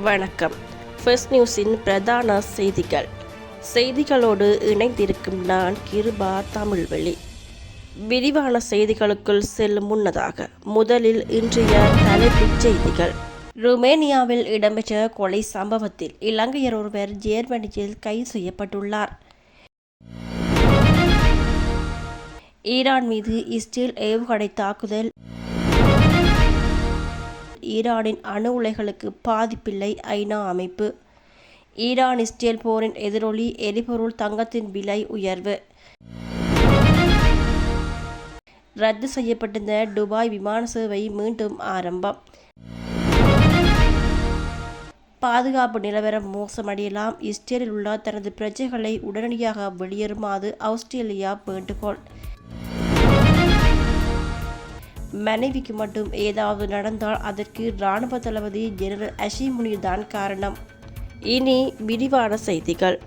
வணக்கம். ஃபர்ஸ்ட் நியூஸின் பிரதான செய்திகள். செய்திகளோடு இணைந்திருக்கும் நான் கிருபா தமிழ்வெளி. விரிவான செய்திகளுக்குள் செல்லும் முன்னதாக முதலில் இன்றைய தலைப்புச் செய்திகள். ருமேனியாவில் இடம்பெற்ற கொலை சம்பவத்தில் இலங்கையர் ஒருவர் ஜேர்மனியில் கைது செய்யப்பட்டுள்ளார் ஈரான் மீது இஸ்ரேல் ஏவுகணை தாக்குதல் ஈரானின் அணு உலைகளுக்கு பாதிப்பில்லை ஐநா அமைப்பு. ஈரான் இஸ்ரேல் போரின் எதிரொலி எரிபொருள் தங்கத்தின் விலை உயர்வு. ரத்து செய்யப்பட்டிருந்த துபாய் விமான சேவை மீண்டும் ஆரம்பம். பாதுகாப்பு நிலவரம் மோசமடையலாம். இஸ்ரேலில் உள்ள தனது பிரஜைகளை உடனடியாக வெளியேறுமாறு ஆஸ்திரேலியா வேண்டுகோள். மனைவிக்கு மட்டும் ஏதாவது நடந்தால் அதற்கு இராணுவ தளபதி ஜெனரல் அஷிமுனி தான் காரணம். இனி விரிவான செய்திகள்.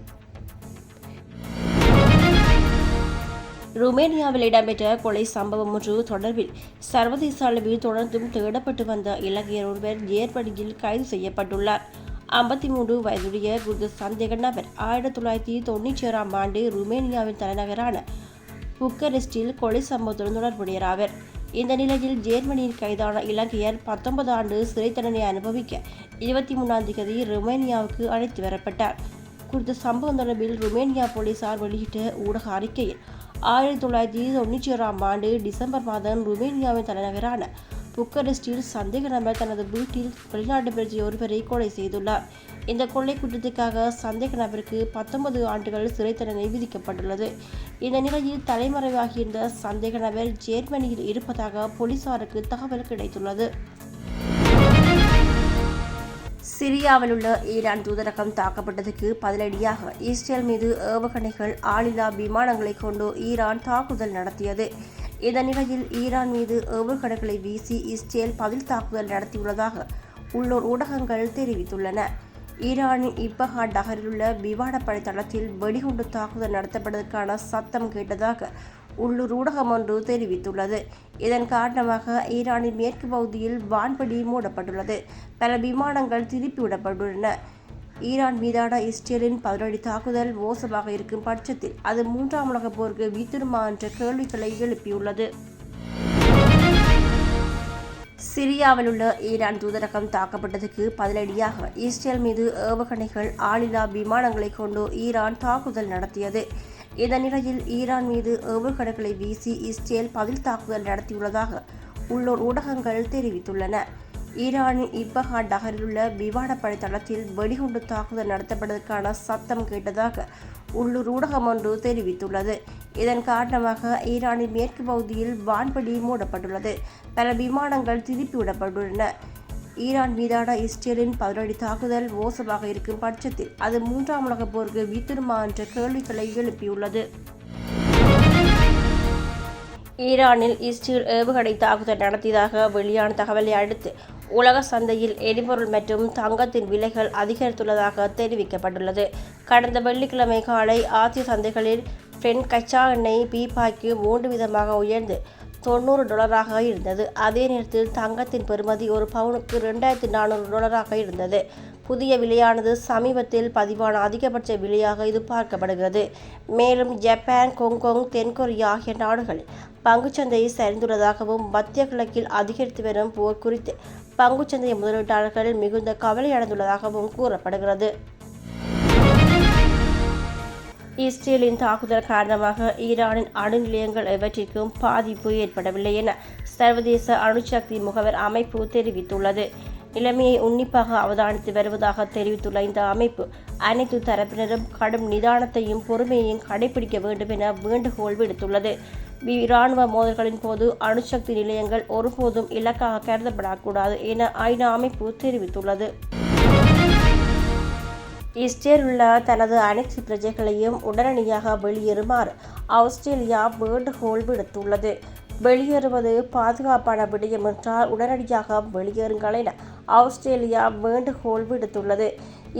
ருமேனியாவில் இடம்பெற்ற கொலை சம்பவம் ஒன்று தொடர்பில் சர்வதேச அளவில் தொடர்ந்தும் தேடப்பட்டு வந்த இலங்கையர் ஒருவர் ஏற்படியில் கைது செய்யப்பட்டுள்ளார். ஐம்பத்தி மூன்று வயதுடைய குர்து சந்தேக நபர் ஆயிரத்தி தொள்ளாயிரத்தி தொண்ணூற்றி ஆறாம் ஆண்டு ருமேனியாவின் தலைநகரான புக்கரெஸ்டில் கொலை சம்பவத்துடன் தொடர்புடையராவர். இந்த நிலையில் ஜேர்மனியில் கைதான இலங்கையர் பத்தொன்பது ஆண்டு சிறை தண்டனை அனுபவிக்க இருபத்தி மூணாம் தேதி ருமேனியாவுக்கு அழைத்து வரப்பட்டார். குறித்த சம்பவம் தொடர்பில் ருமேனியா போலீசார் வெளியிட்ட ஊடக அறிக்கையில் ஆயிரத்தி தொள்ளாயிரத்தி தொண்ணூற்றி ஆறாம் ஆண்டு டிசம்பர் மாதம் ருமேனியாவின் தலைநகரான புக்கரிஸ்டில் சந்தேக நபர் தனது வீட்டில் வெளிநாட்டு பிரஜை ஒருவரை கொலை செய்துள்ளார். இந்த கொள்ளை குற்றத்துக்காக சந்தேக நபருக்கு பத்தொன்பது ஆண்டுகள் சிறை தண்டனை விதிக்கப்பட்டுள்ளது. இந்த நிலையில் தலைமறைவாகியிருந்த சந்தேக நபர் ஜேர்மனியில் இருப்பதாக போலீசாருக்கு தகவல் கிடைத்துள்ளது. சிரியாவில் உள்ள ஈரான் தூதரகம் தாக்கப்பட்டதுக்கு பதிலடியாக இஸ்ரேல் மீது ஏவுகணைகள் ஆளில்லா விமானங்களை கொண்டு ஈரான் தாக்குதல் நடத்தியது. இந்த நிலையில் ஈரான் மீது ஏவுகணைகளை வீசி இஸ்ரேல் பதில் தாக்குதல் நடத்தியுள்ளதாக உள்ளூர் ஊடகங்கள் தெரிவித்துள்ளன. ஈரானின் இப்பஹா நகரில் உள்ள விமானப்படை தளத்தில் வெடிகுண்டு தாக்குதல் நடத்தப்படுவதற்கான சத்தம் கேட்டதாக உள்ளூர் ஊடகம் ஒன்று தெரிவித்துள்ளது. இதன் காரணமாக ஈரானின் மேற்கு பகுதியில் வான்படி மூடப்பட்டுள்ளது. பல விமானங்கள் திருப்பிவிடப்பட்டுள்ளன ஈரான் மீதான இஸ்ரேலின் பதிலடி தாக்குதல் மோசமாக இருக்கும் பட்சத்தில் அது மூன்றாம் உலகப் போருக்கு வீத்திருமா என்ற கேள்விகளை எழுப்பியுள்ளது. சிரியாவில் உள்ள ஈரான் தூதரகம் தாக்கப்பட்டதுக்கு பதிலடியாக இஸ்ரேல் மீது ஏவுகணைகள் ஆளில்லா விமானங்களை கொண்டு ஈரான் தாக்குதல் நடத்தியது. இந்த நிலையில் ஈரான் மீது ஏவுகணைகளை வீசி இஸ்ரேல் பதில் தாக்குதல் நடத்தியுள்ளதாக உள்ளூர் ஊடகங்கள் தெரிவித்துள்ளன. ஈரானின் இப்பஹா நகரில் உள்ள விமானப்படை தளத்தில் வெடிகுண்டு தாக்குதல் நடத்தப்படுவதற்கான சத்தம் கேட்டதாக உள்ளூர் ஊடகம் ஒன்று தெரிவித்துள்ளது. இதன் காரணமாக ஈரானின் மேற்கு பகுதியில் வான்படி மூடப்பட்டுள்ளது. பல விமானங்கள் திருப்பிவிடப்பட்டுள்ளன. ஈரான் மீதான இஸ்ரேலின் பதிலடி தாக்குதல் மோசமாக இருக்கும் பட்சத்தில் அது மூன்றாம் உலகப் போருக்கு வித்திருமா என்ற கேள்விகளை எழுப்பியுள்ளது. ஈரானில் இஸ்ரேல் ஏவுகணை தாக்குதல் நடத்தியதாக வெளியான தகவலை அடுத்து உலக சந்தையில் எரிபொருள் மற்றும் தங்கத்தின் விலைகள் அதிகரித்துள்ளதாக தெரிவிக்கப்பட்டுள்ளது. கடந்த வெள்ளிக்கிழமை காலை ஆசிய சந்தைகளில் பெண் கச்சா எண்ணெய் பீப்பாய்க்கு மூன்று விதமாக உயர்ந்து தொண்ணூறு டாலராக இருந்தது. அதே நேரத்தில் தங்கத்தின் பெறுமதி ஒரு பவுனுக்கு ரெண்டாயிரத்தி நானூறு டாலராக இருந்தது. புதிய விலையானது சமீபத்தில் பதிவான அதிகபட்ச விலையாக இது பார்க்கப்படுகிறது. மேலும் ஜப்பான் கொங்கோங் தென்கொரியா ஆகிய நாடுகளில் பங்குச்சந்தை சரிந்துள்ளதாகவும் மத்திய கிழக்கில் அதிகரித்து வரும் போர் குறித்து பங்குச்சந்தை முதலீட்டாளர்கள் மிகுந்த கவலையடைந்துள்ளதாகவும் கூறப்படுகிறது. இஸ்ரேலின் தாக்குதல் காரணமாக ஈரானின் அணு நிலையங்கள் எவற்றிற்கும் பாதிப்பு ஏற்படவில்லை என சர்வதேச அணுசக்தி முகவர் அமைப்பு தெரிவித்துள்ளது. நிலைமையை உன்னிப்பாக அவதானித்து வருவதாக தெரிவித்துள்ள இந்த அமைப்பு அனைத்து தரப்பினரும் கடும் நிதானத்தையும் பொறுமையையும் கடைபிடிக்க வேண்டும் என வேண்டுகோள் விடுத்துள்ளது. இராணுவ மோதல்களின் போது அணுசக்தி நிலையங்கள் ஒருபோதும் இலக்காக கருதப்படக்கூடாது என ஐநா அமைப்பு தெரிவித்துள்ளது. இஸ்ரேல் உள்ள தனது அனைத்து பிரஜைகளையும் உடனடியாக வெளியேறுமாறு ஆஸ்திரேலியா வேண்டுகோள் விடுத்துள்ளது. வெளியேறுவது பாதுகாப்பான விடயம் என்றால் உடனடியாக வெளியேறுங்கள் என ஆஸ்திரேலியா வேண்டுகோள் விடுத்துள்ளது.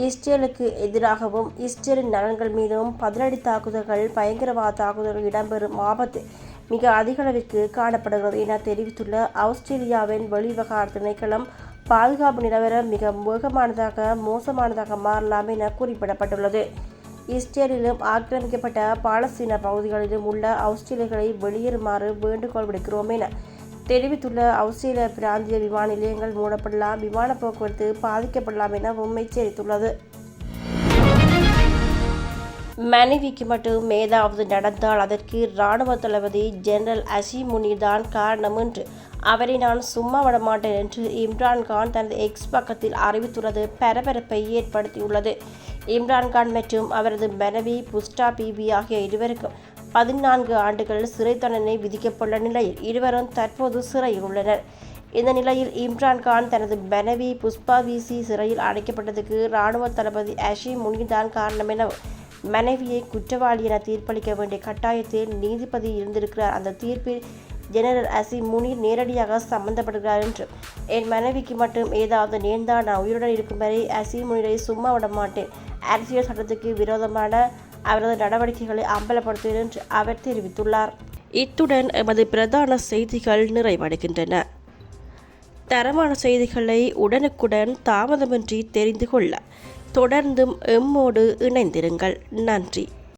இஸ்ரேலுக்கு எதிராகவும் இஸ்ரேலின் நலன்கள் மீதும் பதிலடி தாக்குதல்கள் பயங்கரவாத தாக்குதல்கள் இடம்பெறும் ஆபத்து மிக அதிக அளவிற்கு காணப்படுகிறது என தெரிவித்துள்ள ஆஸ்திரேலியாவின் வெளிவிவகார திணைக்களம் பாதுகாப்பு நிலவரம் மிக வேகமானதாக மோசமானதாக மாறலாம் என குறிப்பிடப்பட்டுள்ளது. இஸ்ரேலிலும் ஆக்கிரமிக்கப்பட்ட பாலஸ்தீன பகுதிகளிலும் உள்ள ஆஸ்திரேலியர்களை வெளியேறுமாறு வேண்டுகோள் விடுக்கிறோம் என தெரிவித்துள்ள ஆஸ்திரேலிய பிராந்திய விமான நிலையங்கள் மூடப்படலாம் விமான போக்குவரத்து பாதிக்கப்படலாம் எனவும் எச்சரித்துள்ளது. மனைவிக்கு மட்டும் ஏதாவது நடந்தால் அதற்கு இராணுவ தளபதி ஜெனரல் அசீம் தான் காரணம் என்று அவரை நான் சும்மா விட மாட்டேன் என்று இம்ரான்கான் தனது எக்ஸ் பக்கத்தில் அறிவித்துள்ளது. பரபரப்பை ஏற்படுத்தியுள்ளது. இம்ரான்கான் மற்றும் அவரது மனைவி புஸ்டா பிபி ஆகிய இருவருக்கும் பதினான்கு ஆண்டுகள் சிறை தண்டனை விதிக்கப்பட்டுள்ள நிலையில் இருவரும் தற்போது சிறையில் உள்ளனர். இந்த நிலையில் இம்ரான்கான் தனது மனைவி புஷ்பா விசி சிறையில் அடைக்கப்பட்டதுக்கு இராணுவ தளபதி அஷி முனீர் தான் காரணம் என மனைவியை குற்றவாளி என தீர்ப்பளிக்க வேண்டிய கட்டாயத்தில் நீதிபதி இருந்திருக்கிறார். அந்த தீர்ப்பில் ஜெனரல் அசி முனி நேரடியாக சம்பந்தப்படுகிறார் என்று. என் மனைவிக்கு மட்டும் ஏதாவது நேர்ந்தால் நான் உயிருடன் இருக்கும் வரை அசி முனியை சும்மா விட மாட்டேன். அரசியல் சட்டத்துக்கு விரோதமான அவரது நடவடிக்கைகளை அம்பலப்படுத்துவேன் என்று அவர் தெரிவித்துள்ளார். இத்துடன் எமது பிரதான செய்திகள் நிறைவடைகின்றன. தரமான செய்திகளை உடனுக்குடன் தாமதமின்றி தெரிந்து கொள்ள தொடர்ந்தும் எம்மோடு இணைந்திருங்கள். நன்றி.